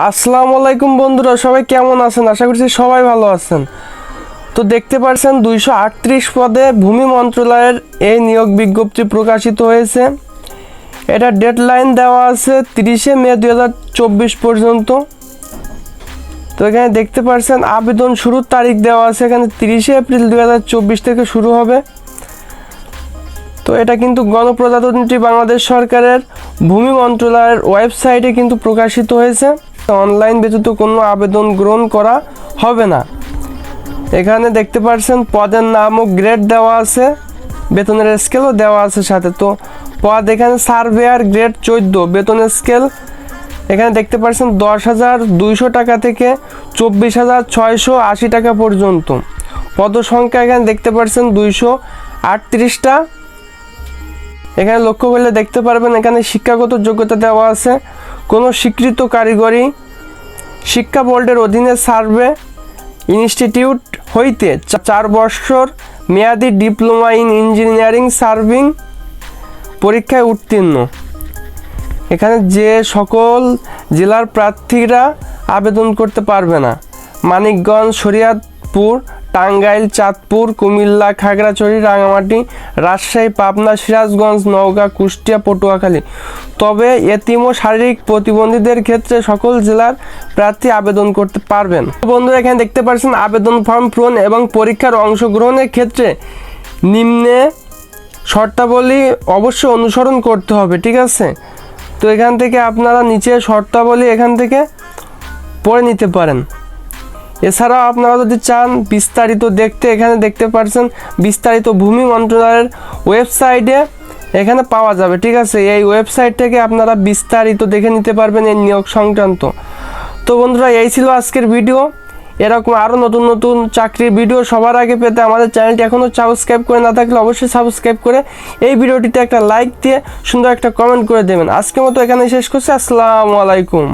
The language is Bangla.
আসসালামু আলাইকুম বন্ধুরা, সবাই কেমন আছেন? আশা করছি সবাই ভালো আছেন। তো দেখতে পাচ্ছেন দুইশো আটত্রিশ পদে ভূমি মন্ত্রণালয়ের এই নিয়োগ বিজ্ঞপ্তি প্রকাশিত হয়েছে। এটা ডেডলাইন দেওয়া আছে তিরিশে মে দু হাজার চব্বিশ পর্যন্ত। তো এখানে দেখতে পাচ্ছেন আবেদন শুরুর তারিখ দেওয়া আছে, এখানে তিরিশে এপ্রিল দু হাজার চব্বিশ থেকে শুরু হবে। তো এটা কিন্তু গণপ্রজাতন্ত্রী বাংলাদেশ সরকারের ভূমি মন্ত্রণালয়ের ওয়েবসাইটে কিন্তু প্রকাশিত হয়েছে। অনলাইন ব্যতীত কোনো আবেদন গ্রহণ করা হবে না। এখানে দেখতে পাচ্ছেন পদের নাম ও গ্রেড দেওয়া আছে, বেতনের স্কেলও দেওয়া আছে সাথে। তো পদ এখানে সার্ভেয়ার গ্রেড চোদ্দ, বেতনের স্কেল এখানে দেখতে পাচ্ছেন দশ হাজার দুইশো টাকা থেকে চব্বিশ হাজার ছয়শো আশি টাকা পর্যন্ত। পদ সংখ্যা এখানে দেখতে পাচ্ছেন দুইশো আটত্রিশটা। এখানে লক্ষ্য করলে দেখতে পারবেন এখানে শিক্ষাগত যোগ্যতা দেওয়া আছে। কোনো স্বীকৃত কারিগরি শিক্ষা বোর্ডের অধীনে সার্ভে ইনস্টিটিউট হইতে চার বছর মেয়াদি ডিপ্লোমা ইন ইঞ্জিনিয়ারিং সার্ভিং পরীক্ষায় উত্তীর্ণ। এখানে যে সকল জেলার প্রার্থীরা আবেদন করতে পারবে না। মানিকগঞ্জ, শরিয়াতপুর টাঙ্গাইল, চাঁদপুর, কুমিল্লা, খাগড়াছড়ি রাঙামাটি রাজশাহী, পাবনা, সিরাজগঞ্জ, নওগাঁ, কুষ্টিয়া, পটুয়াখালী। তবে এতিম শারীরিক প্রতিবন্ধীদের ক্ষেত্রে সকল জেলার প্রার্থী আবেদন করতে পারবেন। বন্ধুরা, এখানে দেখতে পাচ্ছেন আবেদন ফর্ম পূরণ এবং পরীক্ষার অংশগ্রহণের ক্ষেত্রে নিম্নে শর্তাবলী অবশ্যই অনুসরণ করতে হবে, ঠিক আছে? তো এখান থেকে আপনারা নিচে শর্তাবলী এখান থেকে পড়ে নিতে পারেন। এছাড়াও আপনারা যদি চান, বিস্তারিত দেখতে এখানে দেখতে পাচ্ছেন বিস্তারিত ভূমি মন্ত্রণালয়ের ওয়েবসাইটে এখানে পাওয়া যাবে, ঠিক আছে? এই ওয়েবসাইট থেকে আপনারা বিস্তারিত দেখে নিতে পারবেন এই নিয়োগ সংক্রান্ত। তো বন্ধুরা, এই ছিল আজকের ভিডিও। এরকম আরও নতুন নতুন চাকরির ভিডিও সবার আগে পেতে আমাদের চ্যানেলটি এখনও সাবস্ক্রাইব করে না থাকলে অবশ্যই সাবস্ক্রাইব করে এই ভিডিওটিতে একটা লাইক দিয়ে সুন্দর একটা কমেন্ট করে দেবেন। আজকের মতো এখানে শেষ করছি। আসসালামু আলাইকুম।